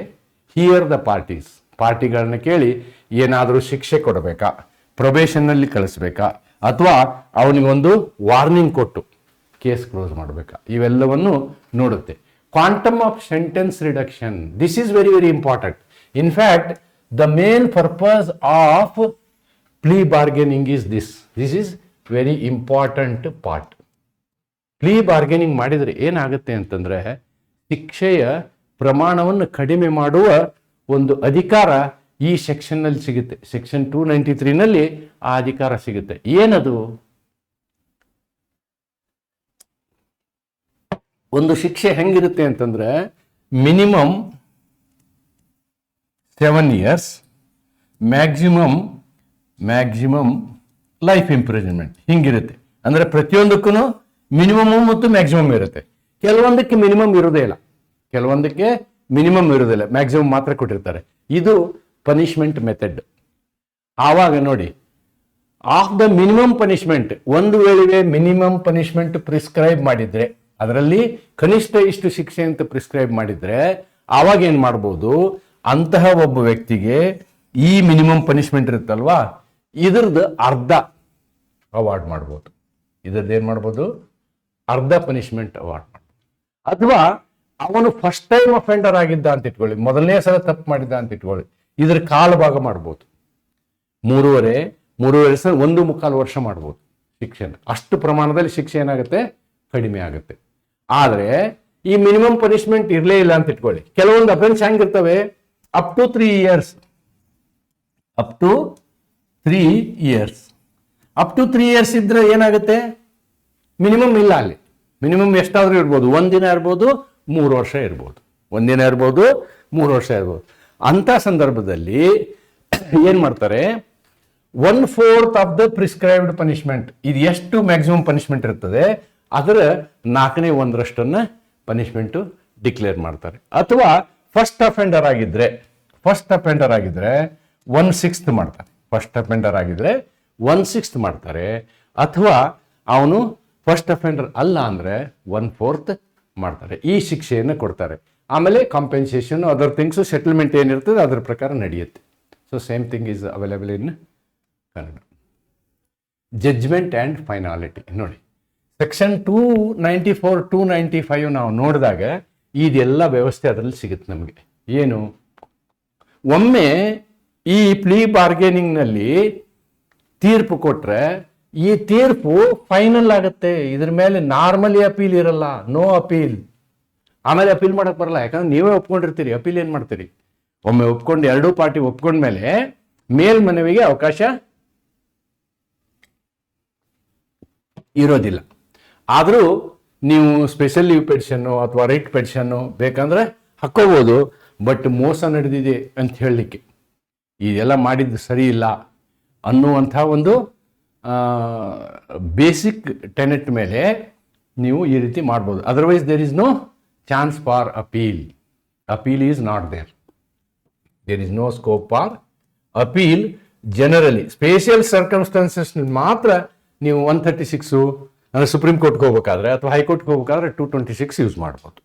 ಹಿಯರ್ ದ ಪಾರ್ಟೀಸ್ ಪಾರ್ಟಿಗಳನ್ನ ಕೇಳಿ ಏನಾದರೂ ಶಿಕ್ಷೆ ಕೊಡಬೇಕಾ? ಪ್ರೊಬೇಷನ್ನಲ್ಲಿ ಕಳಿಸ್ಬೇಕಾ? ಅಥವಾ ಅವನಿಗೊಂದು ವಾರ್ನಿಂಗ್ ಕೊಟ್ಟು ಕೇಸ್ ಕ್ಲೋಸ್ ಮಾಡಬೇಕಾ? ಇವೆಲ್ಲವನ್ನು ನೋಡುತ್ತೆ. Quantum of sentence reduction this is very very important in fact the main purpose of plea bargaining is this this is very important part plea bargaining ಮಾಡಿದರೆ ಏನಾಗುತ್ತೆ ಅಂತಂದರೆ, ಶಿಕ್ಷೆಯ ಪ್ರಮಾಣವನ್ನು ಕಡಿಮೆ ಮಾಡುವ ಒಂದು ಅಧಿಕಾರ ಈ ಸೆಕ್ಷನ್ನಲ್ಲಿ ಸಿಗುತ್ತೆ. ಸೆಕ್ಷನ್ ಟೂ ನೈಂಟಿ ತ್ರೀನಲ್ಲಿ ಆ ಅಧಿಕಾರ ಸಿಗುತ್ತೆ. ಏನದು? ಒಂದು ಶಿಕ್ಷೆ ಹೆಂಗಿರುತ್ತೆ ಅಂತಂದ್ರೆ, minimum seven years, maximum maximum life improvement ಹಿಂಗಿರುತ್ತೆ. ಅಂದ್ರೆ ಪ್ರತಿಯೊಂದಕ್ಕೂ ಮಿನಿಮಮ್ ಮತ್ತು ಮ್ಯಾಕ್ಸಿಮಮ್ ಇರುತ್ತೆ. ಕೆಲವೊಂದಕ್ಕೆ ಮಿನಿಮಮ್ ಇರೋದೇ ಇಲ್ಲ. ಕೆಲವೊಂದಕ್ಕೆ ಮಿನಿಮಮ್ ಇರೋದಿಲ್ಲ ಮ್ಯಾಕ್ಸಿಮಮ್ ಮಾತ್ರ ಕೊಟ್ಟಿರ್ತಾರೆ. ಇದು ಪನಿಷ್ಮೆಂಟ್ ಮೆಥಡ್ ಆವಾಗ ನೋಡಿ ಆಫ್ ದ ಮಿನಿಮಮ್ ಪನಿಷ್ಮೆಂಟ್ ಒಂದು ವೇಳೆ ಮಿನಿಮಮ್ ಪನಿಷ್ಮೆಂಟ್ ಪ್ರಿಸ್ಕ್ರೈಬ್ ಮಾಡಿದ್ರೆ, ಅದರಲ್ಲಿ ಕನಿಷ್ಠ ಇಷ್ಟು ಶಿಕ್ಷೆ ಅಂತ ಪ್ರಿಸ್ಕ್ರೈಬ್ ಮಾಡಿದ್ರೆ, ಆವಾಗ ಏನು ಮಾಡ್ಬೋದು? ಅಂತಹ ಒಬ್ಬ ವ್ಯಕ್ತಿಗೆ ಈ ಮಿನಿಮಮ್ ಪನಿಷ್ಮೆಂಟ್ ಇರುತ್ತಲ್ವಾ? ಇದ್ರದ್ದು ಅರ್ಧ. ಅವಾರ್ಡ್ ಮಾಡ್ಬೋದು. ಇದ್ರದ್ದು ಏನು ಮಾಡ್ಬೋದು? ಅರ್ಧ ಪನಿಷ್ಮೆಂಟ್ ಅವಾರ್ಡ್ ಅಥವಾ ಅವನು ಫಸ್ಟ್ ಟೈಮ್ ಅಫೆಂಡರ್ ಆಗಿದ್ದ ಅಂತ ಇಟ್ಕೊಳ್ಳಿ, ಮೊದಲನೇ ಸಲ ತಪ್ಪು ಮಾಡಿದ್ದ ಅಂತ ಇಟ್ಕೊಳ್ಳಿ, ಇದ್ರ ಕಾಲು ಭಾಗ ಮಾಡ್ಬೋದು. ಮೂರುವರೆ ಮೂರುವರೆ ಸಲ ಒಂದು ಮುಕ್ಕಾಲು ವರ್ಷ ಮಾಡ್ಬೋದು ಶಿಕ್ಷೆ ಅಷ್ಟು ಪ್ರಮಾಣದಲ್ಲಿ ಶಿಕ್ಷೆ ಏನಾಗುತ್ತೆ? ಕಡಿಮೆ ಆಗುತ್ತೆ. ಆದರೆ ಈ ಮಿನಿಮಮ್ ಪನಿಷ್ಮೆಂಟ್ ಇರಲೇ ಇಲ್ಲ ಅಂತ ಇಟ್ಕೊಳ್ಳಿ. ಕೆಲವೊಂದು offence ಹೆಂಗಿರ್ತವೆ? Up to three years up to three years up to three years ಇದ್ರೆ ಏನಾಗುತ್ತೆ? ಮಿನಿಮಮ್ ಇಲ್ಲ ಅಲ್ಲಿ. ಮಿನಿಮಮ್ ಎಷ್ಟಾದರೂ ಇರ್ಬೋದು. ಒಂದಿನ ಇರ್ಬೋದು, ಮೂರು ವರ್ಷ ಇರ್ಬೋದು. ಒಂದಿನ ಇರ್ಬೋದು, ಮೂರು ವರ್ಷ ಇರ್ಬೋದು. ಅಂಥ ಸಂದರ್ಭದಲ್ಲಿ ಏನು ಮಾಡ್ತಾರೆ? One fourth of the prescribed punishment ಇದು ಎಷ್ಟು ಮ್ಯಾಕ್ಸಿಮಮ್ ಪನಿಷ್ಮೆಂಟ್ ಇರ್ತದೆ? ಅದರ ನಾಲ್ಕನೇ ಒಂದರಷ್ಟನ್ನು ಪನಿಷ್ಮೆಂಟು ಡಿಕ್ಲೇರ್ ಮಾಡ್ತಾರೆ. ಅಥವಾ ಫಸ್ಟ್ ಅಫೆಂಡರ್ ಆಗಿದ್ದರೆ ಫಸ್ಟ್ ಅಫೆಂಡರ್ ಆಗಿದ್ದರೆ ಒನ್ ಸಿಕ್ಸ್ತ್ ಮಾಡ್ತಾರೆ. ಫಸ್ಟ್ ಅಫೆಂಡರ್ ಆಗಿದ್ರೆ ಒನ್ ಸಿಕ್ಸ್ತ್ ಮಾಡ್ತಾರೆ. ಅಥವಾ ಅವನು ಫಸ್ಟ್ ಅಫೆಂಡರ್ ಅಲ್ಲ ಅಂದರೆ ಒನ್ ಫೋರ್ತ್ ಮಾಡ್ತಾರೆ. ಈ ಶಿಕ್ಷೆಯನ್ನು ಕೊಡ್ತಾರೆ. ಆಮೇಲೆ ಕಾಂಪೆನ್ಸೇಷನ್ ಅದರ್ ಥಿಂಗ್ಸು ಸೆಟಲ್ಮೆಂಟ್ ಏನಿರ್ತದೆ, ಅದರ ಪ್ರಕಾರ ನಡೆಯುತ್ತೆ. So same thing is available in Kannada judgement and finality ನೋಡಿ section two ninety four two ninety five ನಾವು ನೋಡಿದಾಗ ಇದೆಲ್ಲ ವ್ಯವಸ್ಥೆ ಅದರಲ್ಲಿ ಸಿಗುತ್ತೆ ನಮಗೆ. ಏನು? ಒಮ್ಮೆ ಈ ಪ್ಲೀ ಬಾರ್ಗೇನಿಂಗ್ನಲ್ಲಿ ತೀರ್ಪು ಕೊಟ್ರೆ ಈ ತೀರ್ಪು ಫೈನಲ್ ಆಗುತ್ತೆ. ಇದ್ರ ಮೇಲೆ ನಾರ್ಮಲಿ ಅಪೀಲ್ ಇರಲ್ಲ. ನೋ ಅಪೀಲ್ ಆಮೇಲೆ ಅಪೀಲ್ ಮಾಡೋಕೆ ಬರಲ್ಲ. ಯಾಕಂದ್ರೆ ನೀವೇ ಒಪ್ಕೊಂಡಿರ್ತೀರಿ. ಅಪೀಲ್ ಏನು ಮಾಡ್ತೀರಿ? ಒಮ್ಮೆ ಒಪ್ಕೊಂಡು ಎರಡೂ ಪಾರ್ಟಿ ಒಪ್ಕೊಂಡ್ಮೇಲೆ ಮೇಲ್ಮನವಿಗೆ ಅವಕಾಶ ಇರೋದಿಲ್ಲ. ಆದರೂ ನೀವು ಸ್ಪೆಷಲ್ ಲೀವ್ ಪೆನ್ಷನ್ನು ಅಥವಾ ರೈಟ್ ಪೆಟಿಷನ್ನು ಬೇಕಂದ್ರೆ ಹಾಕ್ಕೋಬೋದು. ಬಟ್ ಮೋಸ ನಡೆದಿದೆ ಅಂತ ಹೇಳಲಿಕ್ಕೆ. ಇದೆಲ್ಲ ಮಾಡಿದ್ದು ಸರಿ ಇಲ್ಲ. ಅನ್ನುವಂಥ ಒಂದು ಬೇಸಿಕ್ ಟೆನೆಟ್ ಮೇಲೆ ನೀವು ಈ ರೀತಿ ಮಾಡ್ಬೋದು. Otherwise there is no chance for appeal appeal is not there there is no scope for appeal generally special circumstances ಮಾತ್ರ ನೀವು ಒನ್ ಥರ್ಟಿ ಸಿಕ್ಸು ಅಂದರೆ ಸುಪ್ರೀಂ ಕೋರ್ಟ್ಗೆ ಹೋಗ್ಬೇಕಾದ್ರೆ ಅಥವಾ ಹೈಕೋರ್ಟ್ಗೆ ಹೋಗ್ಬೇಕಾದ್ರೆ ಟೂ ಟ್ವೆಂಟಿ ಸಿಕ್ಸ್ ಯೂಸ್ ಮಾಡ್ಬೋದು.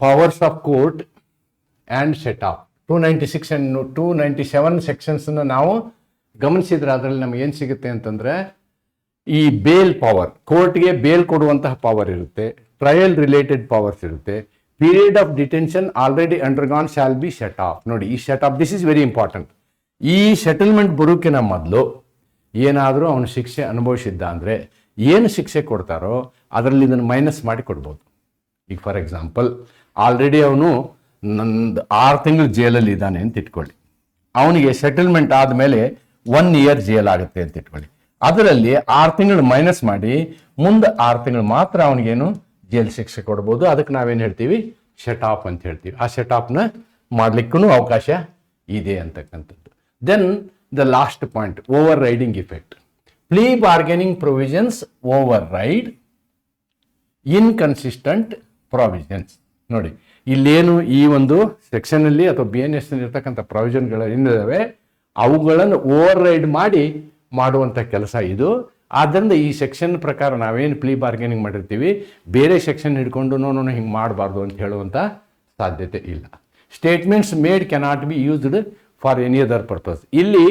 Powers of court and set of two ninety six and two ninety seven ಸೆಕ್ಷನ್ಸನ್ನು ನಾವು ಗಮನಿಸಿದ್ರೆ ಅದರಲ್ಲಿ ನಮ್ಗೆ ಏನು ಸಿಗುತ್ತೆ ಅಂತಂದರೆ ಈ ಬೇಲ್ ಪವರ್ ಕೋರ್ಟ್ಗೆ ಬೇಲ್ ಕೊಡುವಂತಹ ಪವರ್ ಇರುತ್ತೆ ಟ್ರಯಲ್ ರಿಲೇಟೆಡ್ ಪವರ್ಸ್ ಇರುತ್ತೆ period of detention already undergone shall be shut off ನೋಡಿ, ಈ shut off this is very important ಈ ಸೆಟಲ್ಮೆಂಟ್ ಬರೋಕ್ಕಿಂತ ಮೊದಲು ಏನಾದರೂ ಅವನು ಶಿಕ್ಷೆ ಅನುಭವಿಸಿದ್ದ ಅಂದರೆ ಏನು ಶಿಕ್ಷೆ ಕೊಡ್ತಾರೋ ಅದರಲ್ಲಿ ಇದನ್ನು ಮೈನಸ್ ಮಾಡಿ ಕೊಡ್ಬೋದು. ಈಗ ಫಾರ್ ಎಕ್ಸಾಂಪಲ್ ಆಲ್ರೆಡಿ ಅವನು ನಂದು ಆರು ತಿಂಗಳು ಜೈಲಲ್ಲಿ ಇದ್ದಾನೆ ಅಂತ ಇಟ್ಕೊಳ್ಳಿ. ಅವನಿಗೆ ಸೆಟಲ್ಮೆಂಟ್ ಆದಮೇಲೆ ಒನ್ ಇಯರ್ ಜೇಲ್ ಆಗುತ್ತೆ ಅಂತ ಇಟ್ಕೊಳ್ಳಿ. ಅದರಲ್ಲಿ ಆರು ತಿಂಗಳು ಮೈನಸ್ ಮಾಡಿ, ಮುಂದೆ ಆರು ತಿಂಗಳು ಮಾತ್ರ ಅವನಿಗೇನು ಜೇಲ್ ಶಿಕ್ಷೆ ಕೊಡ್ಬೋದು. ಅದಕ್ಕೆ ನಾವೇನು ಹೇಳ್ತೀವಿ? ಶಟ್ ಆಫ್ ಅಂತ ಹೇಳ್ತೀವಿ. ಆ ಶಟ್ ಆಫ್ನ ಮಾಡ್ಲಿಕ್ಕೂ ಅವಕಾಶ ಇದೆ ಅಂತಕ್ಕಂಥದ್ದು. Then the last point overriding effect plea bargaining provisions override inconsistent provisions ನೋಡಿ, ಇಲ್ಲೇನು ಈ ಒಂದು ಸೆಕ್ಷನಲ್ಲಿ ಅಥವಾ ಬಿ ಎನ್ ಎಸ್ ಇರ್ತಕ್ಕಂಥ ಪ್ರಾವಿಷನ್ಗಳು ಏನಿದಾವೆ? ಅವುಗಳನ್ನು ಓವರ್ ರೈಡ್ ಮಾಡಿ ಮಾಡುವಂಥ ಕೆಲಸ ಇದು. ಆದ್ದರಿಂದ ಈ ಸೆಕ್ಷನ್ ಪ್ರಕಾರ ನಾವೇನು ಪ್ಲೀ ಬಾರ್ಗೇನಿಂಗ್ ಮಾಡಿರ್ತೀವಿ, ಬೇರೆ ಸೆಕ್ಷನ್ ಹಿಡ್ಕೊಂಡು ನೋಡೋಣ ಹಿಂಗೆ ಮಾಡಬಾರ್ದು ಅಂತ ಹೇಳುವಂಥ ಸಾಧ್ಯತೆ ಇಲ್ಲ. Statements made cannot be used for any other purpose ಇಲ್ಲಿ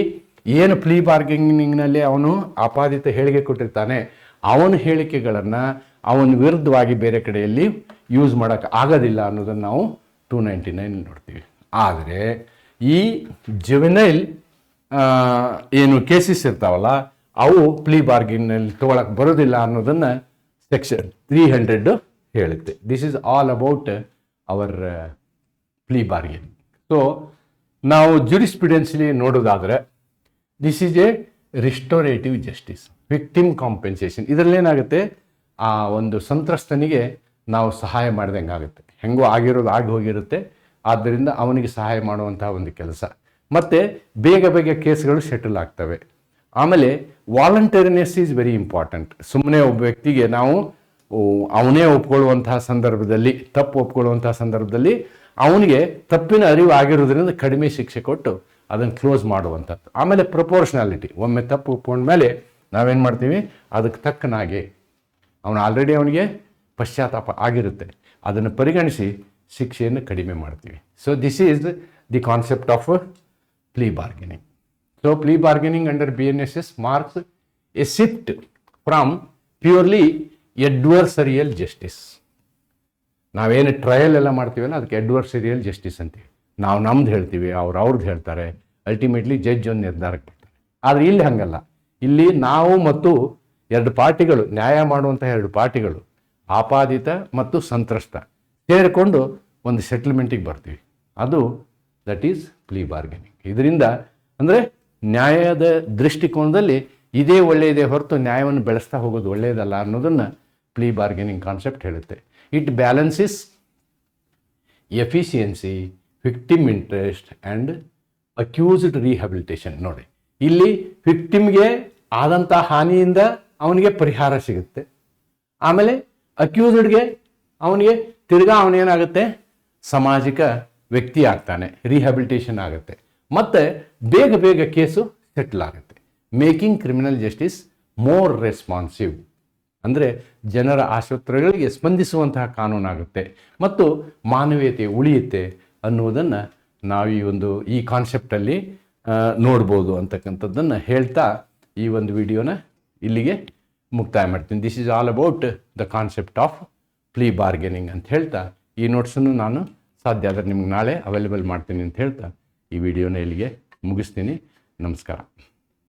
ಏನು ಪ್ಲೀ ಬಾರ್ಗೇನಿಂಗ್ನಲ್ಲಿ ಅವನು ಆಪಾದಿತ ಹೇಳಿಕೆ ಕೊಟ್ಟಿರ್ತಾನೆ, ಅವನ ಹೇಳಿಕೆಗಳನ್ನು ಅವನ ವಿರುದ್ಧವಾಗಿ ಬೇರೆ ಕಡೆಯಲ್ಲಿ ಯೂಸ್ ಮಾಡೋಕ್ಕೆ ಆಗೋದಿಲ್ಲ ಅನ್ನೋದನ್ನು ನಾವು ಟೂ ನೈಂಟಿ ನೈನ್ ನೋಡ್ತೀವಿ. ಆದರೆ ಈ ಜುವೆನೈಲ್ ಏನು ಕೇಸಸ್ ಇರ್ತಾವಲ್ಲ, ಅವು ಪ್ಲೀ ಬಾರ್ಗಿನಲ್ಲಿ ತೊಗೊಳಕ್ಕೆ ಬರೋದಿಲ್ಲ ಅನ್ನೋದನ್ನು ಸೆಕ್ಷನ್ ತ್ರೀ ಹಂಡ್ರೆಡ್ ಹೇಳುತ್ತೆ. This is all about our plea bargain so ನಾವು ಜುರಿಸ್ಪಿಡೆನ್ಸ್ಲಿ ನೋಡೋದಾದರೆ this is a restorative justice victim compensation ಇದರಲ್ಲಿ ಏನಾಗುತ್ತೆ? ಆ ಒಂದು ಸಂತ್ರಸ್ತನಿಗೆ ನಾವು ಸಹಾಯ ಮಾಡಿದಂಗೆ ಆಗುತ್ತೆ ಹೆಂಗೋ ಆಗಿರೋದು ಆಗಿ ಹೋಗಿರುತ್ತೆ. ಆದ್ದರಿಂದ ಅವನಿಗೆ ಸಹಾಯ ಮಾಡುವಂತಹ ಒಂದು ಕೆಲಸ. ಮತ್ತು ಬೇಗ ಬೇಗ ಕೇಸ್ಗಳು ಸೆಟಲ್ ಆಗ್ತವೆ. ಆಮೇಲೆ ವಾಲಂಟರಿನೆಸ್ ಈಸ್ ವೆರಿ ಇಂಪಾರ್ಟೆಂಟ್. ಸುಮ್ಮನೆ ಒಬ್ಬ ವ್ಯಕ್ತಿಗೆ ನಾವು ಅವನೇ ಒಪ್ಕೊಳ್ಳುವಂತಹ ಸಂದರ್ಭದಲ್ಲಿ, ತಪ್ಪು ಒಪ್ಕೊಳ್ಳುವಂತಹ ಸಂದರ್ಭದಲ್ಲಿ ಅವನಿಗೆ ತಪ್ಪಿನ ಅರಿವು ಆಗಿರೋದ್ರಿಂದ ಕಡಿಮೆ ಶಿಕ್ಷೆ ಕೊಟ್ಟು ಅದನ್ನು ಕ್ಲೋಸ್ ಮಾಡುವಂಥದ್ದು. ಆಮೇಲೆ ಪ್ರಪೋರ್ಷನಾಲಿಟಿ. ಒಮ್ಮೆ ತಪ್ಪು ಒಪ್ಕೊಂಡ್ಮೇಲೆ ನಾವೇನು ಮಾಡ್ತೀವಿ? ಅದಕ್ಕೆ ತಕ್ಕನಾಗೆ ಅವನು ಆಲ್ರೆಡಿ ಅವನಿಗೆ ಪಶ್ಚಾತ್ತಾಪ ಆಗಿರುತ್ತೆ. ಅದನ್ನು ಪರಿಗಣಿಸಿ ಶಿಕ್ಷೆಯನ್ನು ಕಡಿಮೆ ಮಾಡ್ತೀವಿ. So this is the concept of plea bargaining. So plea bargaining under B N S S marks purely adversarial justice ನಾವೇನು ಟ್ರಯಲ್ ಎಲ್ಲ ಮಾಡ್ತೀವಲ್ಲ, ಅದಕ್ಕೆ ಎಡ್ವರ್ಸರಿಯಲ್ ಜಸ್ಟಿಸ್ ಅಂತೀವಿ ನಾವು ನಮ್ದು ಹೇಳ್ತೀವಿ, ಅವ್ರು ಅವ್ರದ್ದು ಹೇಳ್ತಾರೆ ಅಲ್ಟಿಮೇಟ್ಲಿ ಜಡ್ಜ್ ಒಂದು ನಿರ್ಧಾರಕ್ಕೆ ಬರ್ತಾರೆ. ಆದರೆ ಇಲ್ಲಿ ಹಾಗಲ್ಲ. ಇಲ್ಲಿ ನಾವು ಮತ್ತು ಎರಡು ಪಾರ್ಟಿಗಳು, ನ್ಯಾಯ ಮಾಡುವಂಥ ಎರಡು ಪಾರ್ಟಿಗಳು, ಆಪಾದಿತ ಮತ್ತು ಸಂತ್ರಸ್ತ, ಸೇರಿಕೊಂಡು ಒಂದು ಸೆಟಲ್ಮೆಂಟಿಗೆ ಬರ್ತೀವಿ. ಅದು ದಟ್ ಈಸ್ ಪ್ಲೀ ಬಾರ್ಗೆನಿಂಗ್ ಇದರಿಂದ ಅಂದರೆ ನ್ಯಾಯದ ದೃಷ್ಟಿಕೋನದಲ್ಲಿ ಇದೇ ಒಳ್ಳೆಯದೇ ಹೊರತು ನ್ಯಾಯವನ್ನು ಬೆಳೆಸ್ತಾ ಹೋಗೋದು ಒಳ್ಳೆಯದಲ್ಲ ಅನ್ನೋದನ್ನು ಪ್ಲೀ ಬಾರ್ಗೆನಿಂಗ್ ಕಾನ್ಸೆಪ್ಟ್ ಹೇಳುತ್ತೆ. It balances efficiency victim interest and accused rehabilitation ನೋಡಿ, ಇಲ್ಲಿ ವಿಕ್ಟಿಮ್ಗೆ ಆದಂಥ ಹಾನಿಯಿಂದ ಅವನಿಗೆ ಪರಿಹಾರ ಸಿಗುತ್ತೆ. ಆಮೇಲೆ ಅಕ್ಯೂಸ್ಡ್ಗೆ ಅವನಿಗೆ ತಿರ್ಗಾ ಅವನೇನಾಗುತ್ತೆ? ಸಾಮಾಜಿಕ ವ್ಯಕ್ತಿ ಆಗ್ತಾನೆ ರಿಹ್ಯಾಬಿಲಿಟೇಷನ್ ಆಗುತ್ತೆ. ಮತ್ತು ಬೇಗ ಬೇಗ ಕೇಸು ಸೆಟ್ಲ್ ಆಗುತ್ತೆ. Making criminal justice more responsive ಅಂದರೆ ಜನರ ಆಸ್ಪತ್ರೆಗಳಿಗೆ ಸ್ಪಂದಿಸುವಂತಹ ಕಾನೂನಾಗುತ್ತೆ ಮತ್ತು ಮಾನವೀಯತೆ ಉಳಿಯುತ್ತೆ ಅನ್ನುವುದನ್ನು ನಾವು ಈ ಒಂದು, ಈ ಕಾನ್ಸೆಪ್ಟಲ್ಲಿ ನೋಡ್ಬೋದು ಅಂತಕ್ಕಂಥದ್ದನ್ನು ಹೇಳ್ತಾ ಈ ಒಂದು ವಿಡಿಯೋನ ಇಲ್ಲಿಗೆ ಮುಕ್ತಾಯ ಮಾಡ್ತೀನಿ. This is all about the concept of plea bargaining ಅಂತ ಹೇಳ್ತಾ ಈ ನೋಟ್ಸನ್ನು ನಾನು ಸಾಧ್ಯ ಆದರೆ ನಿಮ್ಗೆ ನಾಳೆ ಅವೈಲೇಬಲ್ ಮಾಡ್ತೀನಿ ಅಂತ ಹೇಳ್ತಾ ಈ ವಿಡಿಯೋನ ಇಲ್ಲಿಗೆ ಮುಗಿಸ್ತೀನಿ. ನಮಸ್ಕಾರ.